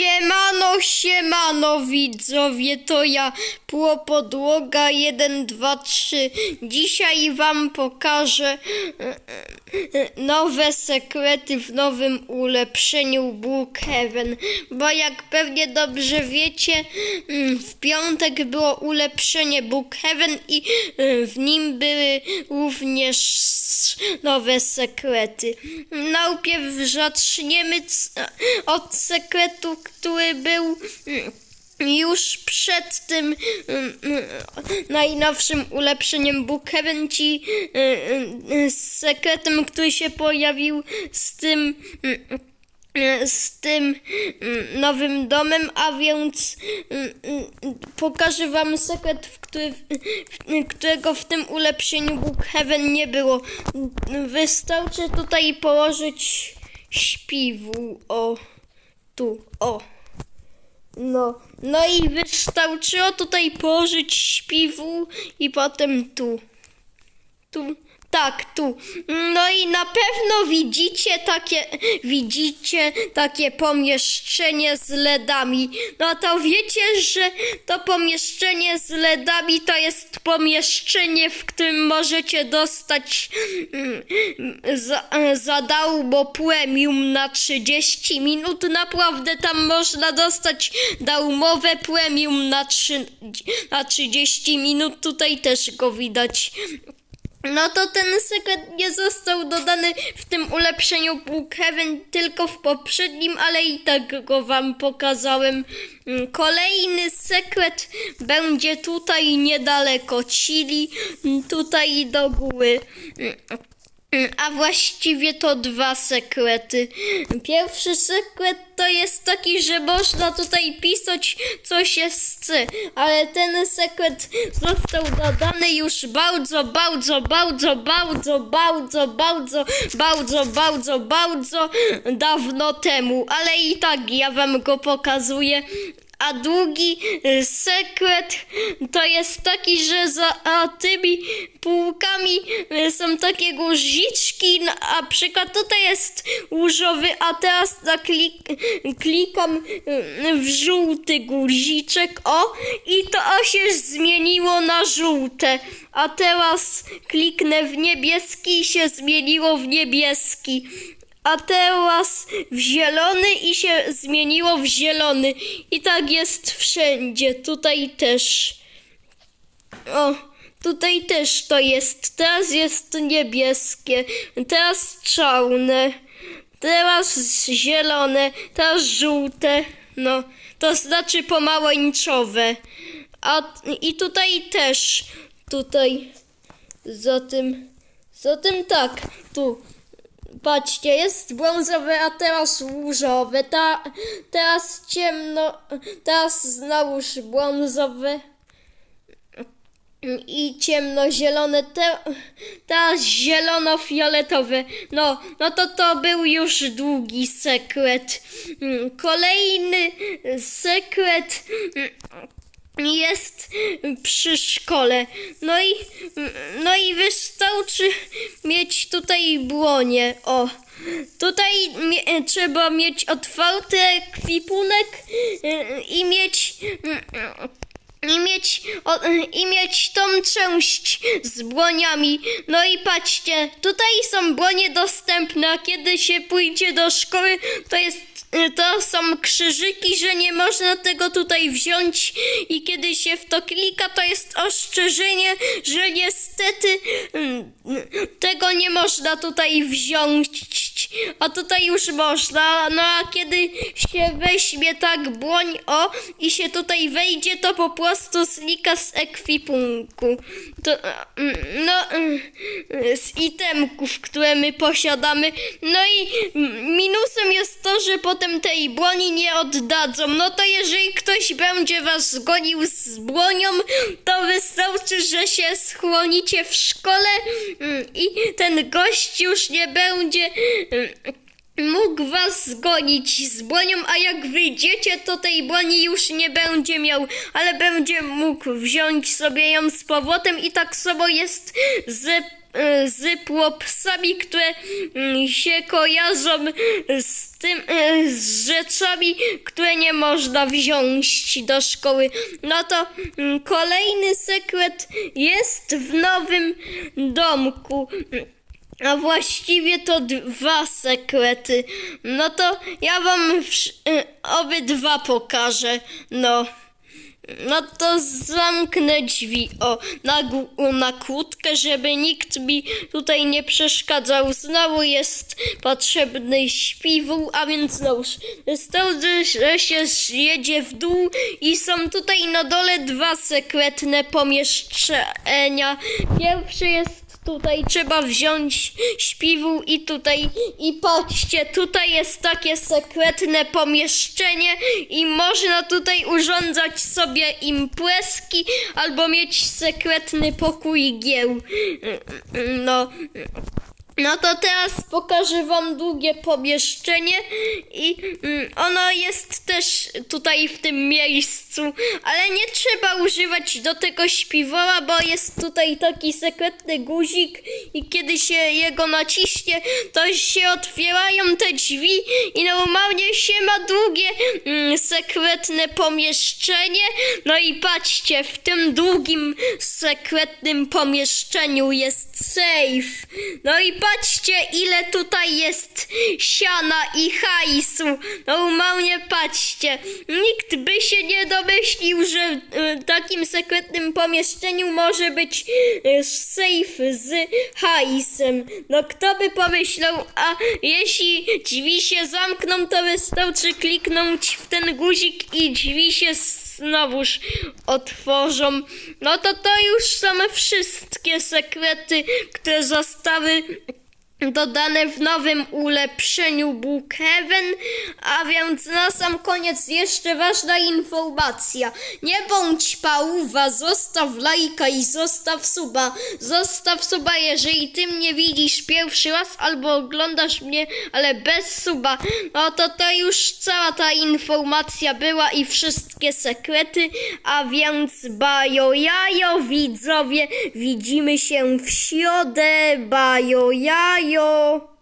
Siemano, siemano widzowie, to ja Płopodłoga 1, 2, 3. Dzisiaj wam pokażę e, e, nowe sekrety w nowym ulepszeniu Brookhaven, bo jak pewnie dobrze wiecie, mm, w piątek było ulepszenie Brookhaven i e, w nim były również nowe sekrety. Najpierw zaczniemy od sekretu, który był mm, już przed tym mm, mm, najnowszym ulepszeniem Brookhaven, ci mm, mm, z sekretem, który się pojawił z tym mm, z tym nowym domem, a więc pokażę wam sekret, w który, którego w tym ulepszeniu Brookhaven nie było. Wystarczy tutaj położyć śpiwu, o, tu, o. No, no i wystarczyło tutaj położyć śpiwu i potem tu. Tu, tak, tu. No i na pewno widzicie takie, widzicie takie pomieszczenie z LEDami. No to wiecie, że to pomieszczenie z LEDami to jest pomieszczenie, w którym możecie dostać mm, za, darmo premium na 30 minut. Naprawdę tam można dostać darmowe premium na, 3, na 30 minut. Tutaj też go widać. No to ten sekret nie został dodany w tym ulepszeniu Brookhaven, tylko w poprzednim, ale i tak go wam pokazałem. Mm, Kolejny sekret będzie tutaj niedaleko mm, tutaj do góry. A właściwie to dwa sekrety. Pierwszy sekret to jest taki, że można tutaj pisać co się chce, ale ten sekret został dodany już bardzo, bardzo, bardzo, bardzo, bardzo, bardzo, bardzo, bardzo, bardzo dawno temu, ale i tak ja wam go pokazuję. A drugi y, sekret to jest taki, że za tymi półkami y, są takie guziczki, no, a przykład tutaj jest różowy, a teraz klik, klikam y, w żółty guziczek, o, i to się zmieniło na żółte. A teraz kliknę w niebieski i się zmieniło w niebieski a teraz w zielony i się zmieniło w zielony. I tak jest wszędzie. Tutaj też. O, tutaj też to jest. Teraz jest niebieskie, teraz czarne, teraz zielone, teraz żółte. No, to znaczy pomarańczowe. A i tutaj też. Tutaj. Za tym. Za tym tak. Tu. Patrzcie, jest brązowe, a teraz różowe. Ta, teraz ciemno, teraz znowuż brązowe i ciemnozielone, te, teraz zielono-fioletowe. No, no to to był już długi sekret. Mm, Kolejny sekret mm, jest przy szkole. No i, no i wystarczy mieć tutaj błonie. O, tutaj trzeba mieć otwarty ekwipunek y, i mieć. I mieć, o, I mieć tą część z błoniami. No i patrzcie, tutaj są błonie dostępne, a kiedy się pójdzie do szkoły, to jest to są krzyżyki, że nie można tego tutaj wziąć i kiedy się w to klika, to jest ostrzeżenie, że niestety mm, tego nie można tutaj wziąć. A tutaj już można, no a kiedy się weźmie tak błoń, o, i się tutaj wejdzie, to po prostu znika z ekwipunku. To, mm, no, mm, z itemków, które my posiadamy. No i minusem jest to, że potem tej błoni nie oddadzą. No to jeżeli ktoś będzie was gonił z błonią, to wystarczy, że się schronicie w szkole i ten gość już nie będzie mm, mógł was zgonić z bronią, a jak wyjdziecie, to tej broni już nie będzie miał, ale będzie mógł wziąć sobie ją z powrotem i tak samo jest z e, z płopsami, które mm, się kojarzą z tym, e, z rzeczami, które nie można wziąć do szkoły. No to mm, kolejny sekret jest w nowym domku. A właściwie to dwa sekrety. No to ja wam y, obydwa pokażę. No. No to zamknę drzwi, o, na, na kłódkę, żeby nikt mi tutaj nie przeszkadzał. Znowu jest potrzebny śpiwół, a więc znowuż wystarczy, że się zjedzie w dół i są tutaj na dole dwa sekretne pomieszczenia. Pierwsze jest Tutaj trzeba wziąć śpiwół i tutaj i patrzcie, tutaj jest takie sekretne pomieszczenie i można tutaj urządzać sobie imprezki albo mieć sekretny pokój gieł. No. No to teraz pokażę wam długie pomieszczenie i mm, ono jest też tutaj w tym miejscu, ale nie trzeba używać do tego śpiwoła, bo jest tutaj taki sekretny guzik i kiedy się jego naciśnie, to się otwierają te drzwi i normalnie się ma długie mm, sekretne pomieszczenie. No i patrzcie, w tym długim sekretnym pomieszczeniu jest safe. No i patrzcie, ile tutaj jest siana i hajsu. Normalnie patrzcie. Nikt by się nie domyślił, że w takim sekretnym pomieszczeniu może być e, safe z hajsem. No kto by pomyślał, a jeśli drzwi się zamkną, to wystarczy kliknąć w ten guzik i drzwi się znowuż otworzą. No to to już są wszystkie sekrety, które zostały dodane w nowym ulepszeniu Brookhaven, a więc na sam koniec jeszcze ważna informacja. Nie bądź pałuwa, zostaw lajka i zostaw suba. Zostaw suba, jeżeli ty mnie widzisz pierwszy raz albo oglądasz mnie, ale bez suba. No to to już cała ta informacja była i wszystkie sekrety, a więc bajo jajo widzowie, widzimy się w środę, bajo jajo. 哟。